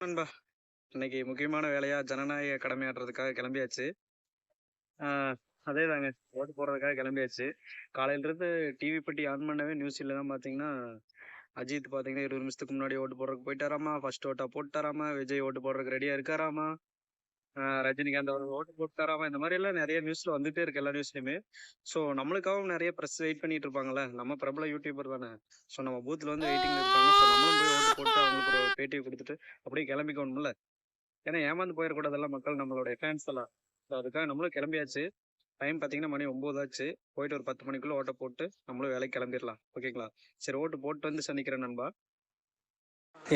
நண்பா. இன்னைக்கு முக்கியமான வேலையா ஜனநாயக கடமையாற்றுறதுக்காக கிளம்பியாச்சு. ஆஹ் அதே தாங்க ஓட்டு போடுறதுக்காக கிளம்பியாச்சு. காலையில இருந்து டிவி பெட்டி ஆன் பண்ணவே நியூஸ் தான் பாத்தீங்கன்னா அஜித் பாத்தீங்கன்னா இருபது நிமிஷத்துக்கு முன்னாடி ஓட்டு போடுறதுக்கு போயிட்டாராமா? ஃபர்ஸ்ட் ஓட்டா போட்டாராமா? விஜய் ஓட்டு போடுறதுக்கு ரெடியா இருக்காராமா? ரஜினிகாந்த் அவர் ஓட்டு போட்டு தராம இந்த மாதிரி எல்லாம் நிறைய நியூஸ்ல வந்துட்டே இருக்கு எல்லா நியூஸ்லயுமே ஸோ நம்மளுக்காகவும் நிறைய ப்ரெஸ் வெயிட் பண்ணிட்டு இருப்பாங்கல்ல? நம்ம பிரபல யூடியூபர் தானே. ஸோ நம்ம பூத்ல வந்து வெயிட்டிங் இருப்பாங்க. ஸோ நம்மளும் போய் ஓட்டு போட்டு அவங்களுக்கு ஒரு பேட்டியை கொடுத்துட்டு அப்படியே கிளம்பிக்கணும்ல? ஏன்னா ஏமாந்து போயிடக்கூடாதெல்லாம் மக்கள் நம்மளோட ஃபேன்ஸ் எல்லாம். ஸோ அதுக்காக நம்மளும் கிளம்பியாச்சு. டைம் பார்த்தீங்கன்னா மணி ஒம்போதாச்சு போயிட்டு ஒரு பத்து மணிக்குள்ள ஓட்டை போட்டு நம்மளும் வேலைக்கு கிளம்பிடலாம். ஓகேங்களா சரி ஓட்டு போட்டு வந்து சந்திக்கிறேன் நண்பா.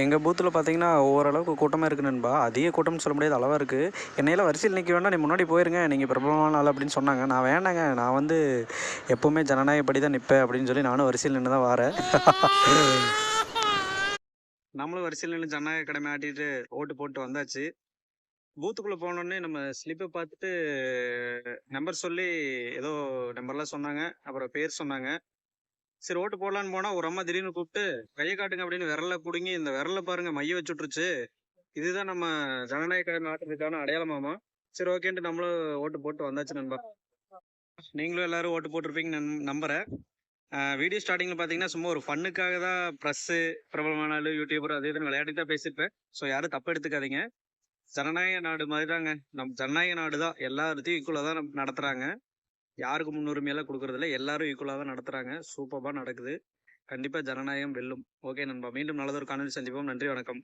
எங்கள் பூத்தில் பார்த்தீங்கன்னா ஓரளவுக்கு கூட்டமாக இருக்குது நண்பா. அதிக கூட்டம்னு சொல்ல முடியாது அளவாக இருக்குது என்னையில் வரிசையில் நிற்க வேண்டாம் நீ முன்னாடி போயிருங்க. நீங்கள் பிரபலமான ஆள் அப்படின்னு சொன்னாங்க. நான் வேண்டாங்க. நான் வந்து எப்போவுமே ஜனநாயகப்படி தான் நிற்பேன் அப்படின்னு சொல்லி நானும் வரிசையில் நின்று தான் வரேன். நம்மளும் வரிசையில் நின்று ஜனநாயக கடமை ஆட்டிட்டு ஓட்டு போட்டு வந்தாச்சு. பூத்துக்குள்ளே போனோடனே நம்ம ஸ்லிப்பை பார்த்துட்டு நம்பர் சொல்லி ஏதோ நம்பர்லாம் சொன்னாங்க. அப்புறம் பேர் சொன்னாங்க. சரி ஓட்டு போடலான்னு போனா ஒரு அம்மா திடீர்னு கூப்பிட்டு கையை காட்டுங்க அப்படின்னு விரல குடுங்கி இந்த விரல பாருங்க மைய வச்சுட்டுருச்சு இதுதான் நம்ம ஜனநாயக நாட்டுக்கான அடையாளமாமா சரி ஓகேன்ட்டு நம்மளும் ஓட்டு போட்டு வந்தாச்சு நண்பா. நீங்களும் எல்லாரும் ஓட்டு போட்டிருப்பீங்கன்னு நம்- நம்புறேன். வீடியோ ஸ்டார்டிங்ல பாத்தீங்கன்னா சும்மா ஒரு ஃபன்னுக்காக தான் ப்ரெஸ்ஸு பிரபலமான ஆளு யூடியூபர் அதே இதுன்னு விளையாடி தான் பேசியிருப்பேன். ஸோ யாரும் தப்பு எடுத்துக்காதீங்க. ஜனநாயக நாடு மாதிரி தாங்க நம் ஜனநாயக நாடு தான் எல்லாத்தையும் ஈக்குவலாக தான் நம் நடத்துறாங்க. யாருக்கு முன்னுரிமையெல்லாம் கொடுக்கறதில்ல எல்லாரும் ஈக்குவலாக தான் நடத்துறாங்க. சூப்பராக நடக்குது. கண்டிப்பாக ஜனநாயகம் வெல்லும். ஓகே நண்பா. மீண்டும் நல்லதொரு காணொலி சந்திப்போம். நன்றி வணக்கம்.